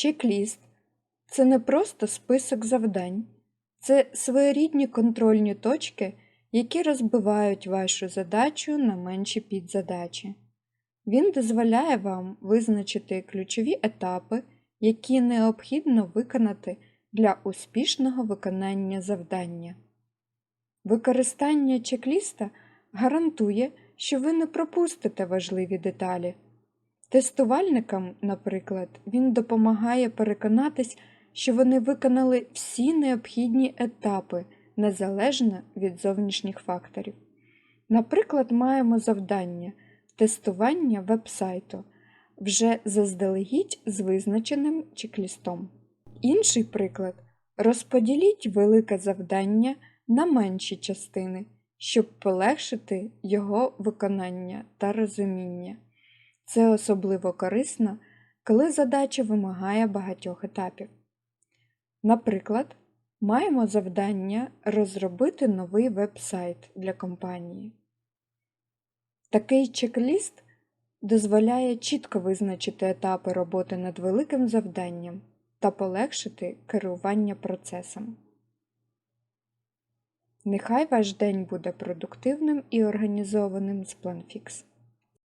Чек-ліст це не просто список завдань, це своєрідні контрольні точки, які розбивають вашу задачу на менші підзадачі. Він дозволяє вам визначити ключові етапи, які необхідно виконати для успішного виконання завдання. Використання чек-ліста гарантує, що ви не пропустите важливі деталі. Тестувальникам, наприклад, він допомагає переконатись, що вони виконали всі необхідні етапи незалежно від зовнішніх факторів. Наприклад, маємо завдання тестування веб-сайту вже заздалегідь з визначеним чек-лістом. Інший приклад розподіліть велике завдання на менші частини, щоб полегшити його виконання та розуміння. Це особливо корисно, коли задача вимагає багатьох етапів. Наприклад, маємо завдання розробити новий веб-сайт для компанії. Такий чек-ліст дозволяє чітко визначити етапи роботи над великим завданням та полегшити керування процесом. Нехай ваш день буде продуктивним і організованим з PlanFix.